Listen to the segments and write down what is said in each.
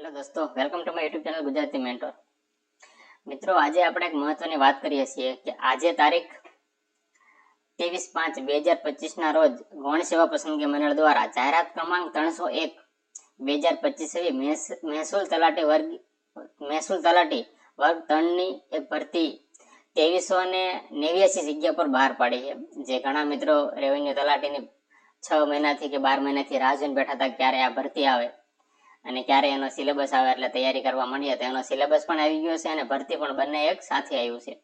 Hello દોસ્તો welcome to my YouTube channel Gujarati mentor મિત્રો, આજે આપણે એક મહત્વની વાત કરીએ છીએ કે આજે તારીખ ત્રેવીસ પાંચ બે હજાર પચીસના રોજ ગૌણ સેવા પસંદગી મંડળ દ્વારા જાહેરાત ક્રમાંક ત્રણસો એક, બે હજાર પચીસ એવી મહેસૂલ તલાટી વર્ગ, મહેસૂલ તલાટી વર્ગ ત્રણની એક ભરતી ત્રેવીસો ને નેવ્યાસી જગ્યા પર બહાર પાડી છે. જે ઘણા મિત્રો રેવન્યુ તલાટીની છ મહિનાથી કે બાર મહિનાથી રાહ જોઈને બેઠા હતા ક્યારે આ ભરતી આવે. અને ક્યારે એનો સિલેબસ આવે એટલે તૈયારી કરવા માંડીએ તો એનો સિલેબસ પણ આવી ગયો છે અને ભરતી પણ બંને એક સાથે આવ્યું છે.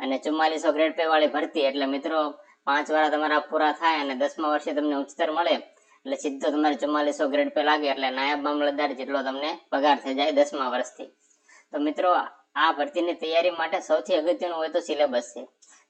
અને ચુમ્માલીસો ગ્રેડ પે વાળી ભરતી, એટલે મિત્રો પાંચ વાળા તમારા પૂરા થાય અને દસમા વર્ષે તમને ઉચ્ચતર મળે, એટલે સીધો તમારે ચુમ્માલીસો ગ્રેડ પે લાગે, એટલે નાયબ મામલતદાર જેટલો તમને પગાર થઈ જાય દસમા વર્ષથી. તો મિત્રો, આ ભરતીની તૈયારી માટે સૌથી અગત્યનું હોય તો સિલેબસ છે.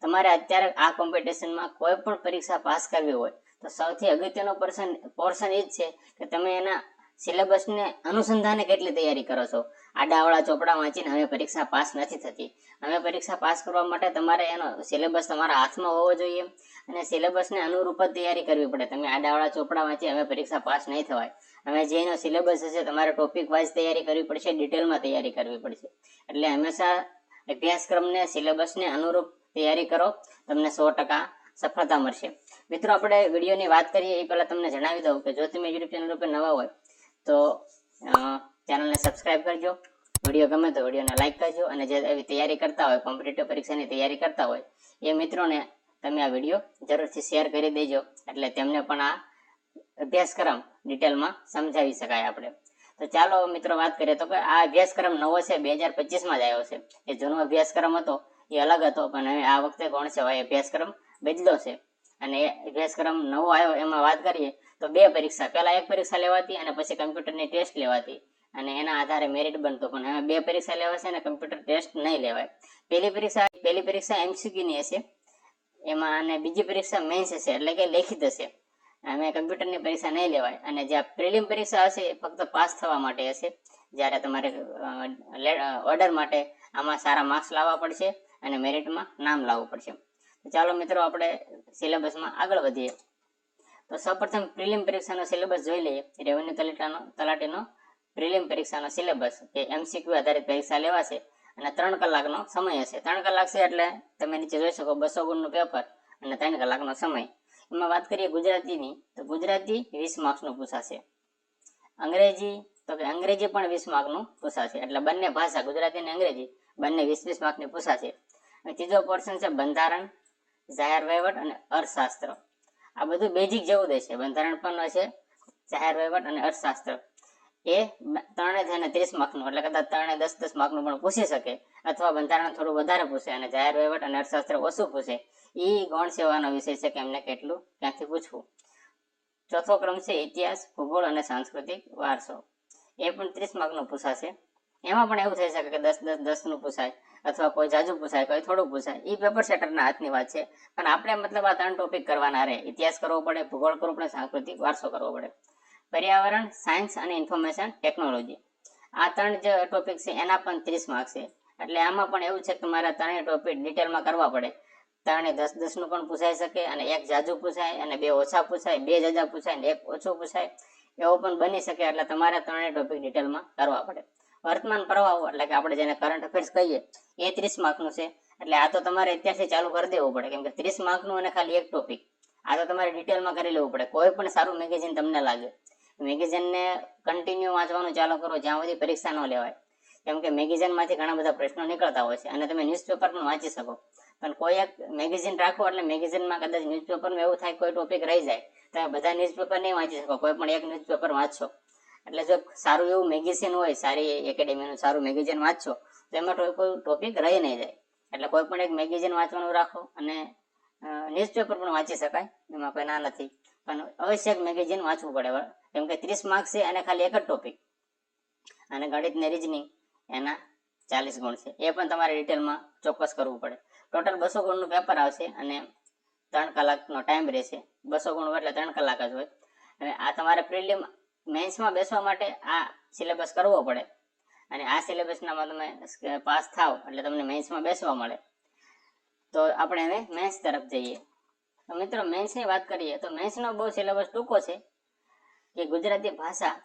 તમારે અત્યારે આ કોમ્પિટિશનમાં કોઈ પણ પરીક્ષા પાસ કરવી હોય, તો સૌથી અગત્યનો પર્સન પોર્શન એ જ છે કે તમે એના સિલેબસને અનુસંધાને કેટલી તૈયારી કરો છો? આડાવાળા ચોપડા વાંચીને હવે પરીક્ષા પાસ નથી થતી. હવે પરીક્ષા પાસ કરવા માટે તમારે એનો સિલેબસ તમારા હાથમાં હોવો જોઈએ અને સિલેબસને અનુરૂપ જ તૈયારી કરવી પડે. તમે આડાવાળા ચોપડા વાંચી હવે પરીક્ષા પાસ નહીં થવાય. હવે જે એનો સિલેબસ હશે તમારે ટોપિક વાઇઝ તૈયારી કરવી પડશે ડિટેલમાં તૈયારી કરવી પડશે. એટલે હંમેશા અભ્યાસક્રમને સિલેબસને અનુરૂપ તૈયારી કરો, તમને સો ટકા સફળતા મળશે. મિત્રો, આપણે વિડીયોની વાત કરીએ એ પહેલાં તમને જણાવી દઉં કે જો તમે યુટ્યુબ ચેનલ ઉપર નવા હોય તો ચેનલને સબસ્ક્રાઇબ કરજો. વીડિયો ગમે તો વિડીયોને લાઇક કરજો અને જે એવી તૈયારી કરતા હોય કોમ્પિટિટિવ પરીક્ષાની તૈયારી કરતા હોય, એ મિત્રોને તમે આ વીડિયો જરૂરથી શેર કરી દેજો. એટલે તેમને પણ આ અભ્યાસક્રમ ડિટેલમાં સમજાવી શકાય આપણે. તો ચાલો મિત્રો વાત કરીએ તો કે આ અભ્યાસક્રમ નવો છે, બે હજાર પચીસમાં જ આવ્યો છે. એ જૂનો અભ્યાસક્રમ હતો, એ અલગ હતો, પણ હવે આ વખતે કોણ છે? અભ્યાસક્રમ બદલો છે. અને અભ્યાસક્રમ નવો આવ્યો, એમાં વાત કરીએ, તો બે પરીક્ષા. પહેલા એક પરીક્ષા લેવાતી અને પછી કમ્પ્યુટરની ટેસ્ટ લેવાતી. અને એના આધારે મેરિટ બનતું, પણ હવે બે પરીક્ષા લેવાશે અને કમ્પ્યુટર ટેસ્ટ નહીં લેવાય. પહેલી પરીક્ષા પહેલી પરીક્ષા એમસીક્યુની હશે. એમાં અને બીજી પરીક્ષા મેન્સ હશે, એટલે કે લેખિત હશે. અમે કમ્પ્યુટરની પરીક્ષા નહીં લેવાય. અને જે પ્રિલિમ પરીક્ષા હશે, એ ફક્ત પાસ થવા માટે હશે. જ્યારે તમારે ઓર્ડર માટે આમાં સારા માર્ક્સ લાવવા પડશે અને મેરિટમાં નામ લાવવું પડશે. ચાલો મિત્રો આપણે સિલેબસમાં આગળ વધીએ. તો સૌપ્રથમ પ્રિલિમ પરીક્ષાનો સિલેબસ જોઈ લઈએ. રેવન્યુ તલાટાનો, તલાટીનો પ્રિલિમ પરીક્ષાનો સિલેબસ કે એમસીક્યુ આધારિત પરીક્ષા લેવાશે અને ત્રણ કલાકનો સમય હશે. ત્રણ કલાક છે એટલે તમે નીચે જોઈ શકો બસો ગુણનું પેપર અને ત્રણ કલાકનો સમય. એમાં વાત કરીએ ગુજરાતીની, તો ગુજરાતી વીસ માર્ક્સનું પૂછાશે. અંગ્રેજી, તો કે અંગ્રેજી પણ વીસ માર્કનું પૂછાશે. એટલે બંને ભાષા, ગુજરાતી અને અંગ્રેજી, બંને વીસ વીસ માર્કની પૂછાશે. ત્રીજો પોર્શન છે બંધારણ. જાહેર વહીવટ અને અર્થશાસ્ત્ર. આ બધું બેઝિક જેવું જ છે બંધારણ પણ હશે જાહેર વહીવટ અને અર્થશાસ્ત્ર. એ ત્રણે થઈને ત્રીસ માર્કનું, એટલે કદાચ ત્રણે દસ દસ માર્કનું પણ પૂછી શકે, અથવા બંધારણ થોડું વધારે પૂછે અને જાહેર વહીવટ અને અર્થશાસ્ત્ર ઓછું પૂછે. એ ગૌણ સેવાનો વિષય છે કે એમને કેટલું ક્યાંથી પૂછવું. ચોથો ક્રમ છે ઇતિહાસ, ભૂગોળ અને સાંસ્કૃતિક વારસો. એ પણ ત્રીસ માર્કનો પૂછાશે. એમાં પણ એવું થઈ શકે કે દસ દસ, દસનું પૂછાય અથવા કોઈ જાજુ પૂછાય, કોઈ થોડું પૂછાય. એ પેપર સેટરના હાથની વાત છે. પણ આપણે મતલબ આ ત્રણ ટોપિક કરવાના રહે. ઇતિહાસ કરવો પડે, ભૂગોળ કરવો પડે, સાંસ્કૃતિક વારસો કરવો પડે. પર્યાવરણ સાયન્સ અને ઇન્ફોર્મેશન ટેકનોલોજી આ ત્રણ જે ટોપિક છે એના પણ ત્રીસ માર્ક છે. એટલે આમાં પણ એવું છે કે તમારે ત્રણેય ટોપિક ડિટેલમાં કરવા પડે. ત્રણે દસ, દસનું પણ પૂછાઈ શકે અને એક જાજુ પૂછાય અને બે ઓછા પૂછાય, બે જાજા પૂછાય અને એક ઓછું પૂછાય. એવો પણ બની શકે એટલે તમારે ત્રણેય ટોપિક ડિટેલમાં કરવા પડે. વર્તમાન પ્રવાહો, એટલે કે આપણે જેને કરંટ અફેર્સ કહીએ, એ ત્રીસ માર્કનું છે. એટલે આ તો તમારે અત્યારથી ચાલુ કરી દેવું પડે. કેમ કે ત્રીસ માર્કનું અને ખાલી એક ટોપિક આ તો તમારે ડિટેલમાં કરી લેવું પડે. કોઈ પણ સારું મેગેઝિન તમને લાગે. મેગેઝિનને કન્ટિન્યુ વાંચવાનું ચાલુ કરો, જ્યાં સુધી પરીક્ષા ન લેવાય. કેમ કે મેગેઝિનમાંથી ઘણા બધા પ્રશ્નો નીકળતા હોય છે. અને તમે ન્યૂઝપેપર પણ વાંચી શકો. પણ કોઈ એક મેગેઝિન રાખો એટલે મેગેઝિનમાં કદાચ ન્યૂઝપેપરમાં એવું થાય કોઈ ટોપિક રહી જાય તમે બધા ન્યૂઝપેપર નહીં વાંચી શકો. કોઈ પણ એક ન્યૂઝપેપર વાંચશો. એટલે જો સારું એવું મેગેઝિન હોય, સારી એકેડેમીનું સારું મેગેઝિન વાંચશો તો એમાં કોઈ ટોપિક રહી નહીં જાય. એટલે કોઈ પણ એક મેગેઝિન વાંચવાનું રાખો અને ન્યૂઝપેપર પણ વાંચી શકાય, એમાં કોઈ ના નથી. પણ અવશ્ય મેગેઝિન વાંચવું પડે. કેમ કે ત્રીસ માર્ક્સ છે, અને ખાલી એક જ ટોપિક અને ગણિત ને રીઝનિંગ એના ચાલીસ ગુણ છે. એ પણ તમારે ડિટેલમાં ચોક્કસ કરવું પડે. ટોટલ બસો ગુણનું પેપર આવશે અને ત્રણ કલાકનો ટાઈમ રહેશે. બસો ગુણ હોય એટલે ત્રણ કલાક જ હોય. અને આ તમારે પ્રિલિમ મેન્સમાં બેસવા માટે આ સિલેબસ કરવો પડે. અને આ સિલેબસનામાં તમે પાસ થાવ એટલે તમને મેન્સમાં બેસવા મળે. તો આપણે હવે મેન્સ તરફ જઈએ. તો મિત્રો મેન્સની વાત કરીએ, તો મેન્સનો બહુ સિલેબસ ટૂંકો છે કે ગુજરાતી ભાષા,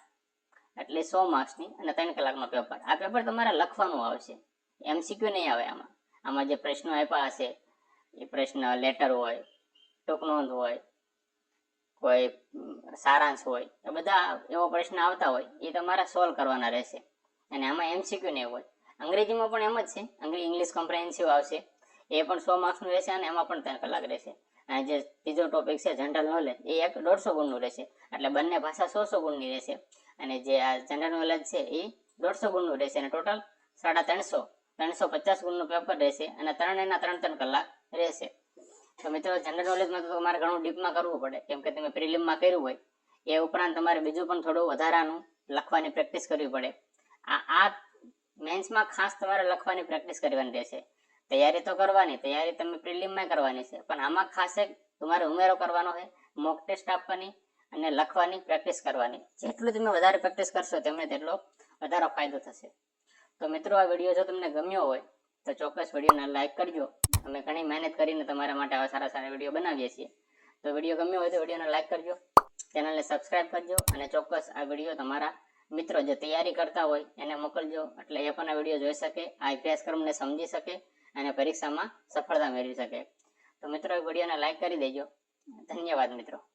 એટલે સો માર્ક્સની અને ત્રણ કલાકનો પેપર આ પેપર તમારે લખવાનું આવશે. એમસીક્યુ નહીં આવે આમાં. આમાં જે પ્રશ્નો આપ્યા હશે, એ પ્રશ્ન લેટર હોય, ટૂંક નોંધ હોય કોઈ સારાંશ હોય, એ બધા એવો પ્રશ્ન આવતા હોય, એ તમારે સોલ્વ કરવાના રહેશે. અને આમાં એમસીક્યુ નહીં હોય. અંગ્રેજીમાં પણ એમ જ છે, અંગ્રેજી ઇંગ્લિશ કોમ્પ્રેહેન્સિવ આવશે. એ પણ સો માર્ક્સનું રહેશે અને એમાં પણ ત્રણ કલાક રહેશે. અને જે ત્રીજો ટોપિક છે જનરલ નોલેજ એ એક દોઢસો ગુણનું રહેશે. એટલે બંને ભાષા સો સો ગુણની રહેશે. અને જે આ જનરલ નોલેજ છે, એ દોઢસો ગુણનું રહેશે. અને ટોટલ સાડા ત્રણસો ત્રણસો પચાસ ગુણનું પેપર રહેશે. અને ત્રણ એના ત્રણ ત્રણ કલાક રહેશે. તો મિત્રો જનરલ નોલેજમાં તો તમારે ઘણું ડીપમાં કરવું પડે. કેમ કે તમે પ્રિલિમમાં કર્યું હોય, એ ઉપરાંત તમારે બીજું પણ થોડું વધારાનું લખવાની પ્રેક્ટિસ કરવી પડે. આ આ મેન્સમાં ખાસ તમારે લખવાની પ્રેક્ટિસ કરવાની રહેશે. તૈયારી તો કરવાની, તૈયારી તમે પ્રિલિમમાં કરવાની છે. પણ આમાં ખાસ એક તમારે ઉમેરો કરવાનો છે મોક ટેસ્ટ આપવાની અને લખવાની પ્રેક્ટિસ કરવાની. જેટલું તમે વધારે પ્રેક્ટિસ કરશો તેમને તેટલો વધારે ફાયદો થશે. તો મિત્રો, આ વીડિયો જો તમને ગમ્યો હોય, તો ચોક્કસ વિડીયોને લાઈક કરજો. અમે ઘણી મહેનત કરીને તમારા માટે આવા સારા સારા વીડિયો બનાવીએ છીએ. તો વીડિયો ગમ્યો હોય તો વિડીયોને લાઈક કરજો ચેનલને સબસ્ક્રાઇબ કરજો અને ચોક્કસ આ વીડિયો તમારા મિત્રો જે તૈયારી કરતા હોય એને મોકલજો, એટલે એ પણ આ વીડિયો જોઈ શકે, આ અભ્યાસક્રમને સમજી શકે અને પરીક્ષામાં સફળતા મેળવી શકે. તો મિત્રો, વિડીયોને લાઈક કરી દેજો. ધન્યવાદ મિત્રો.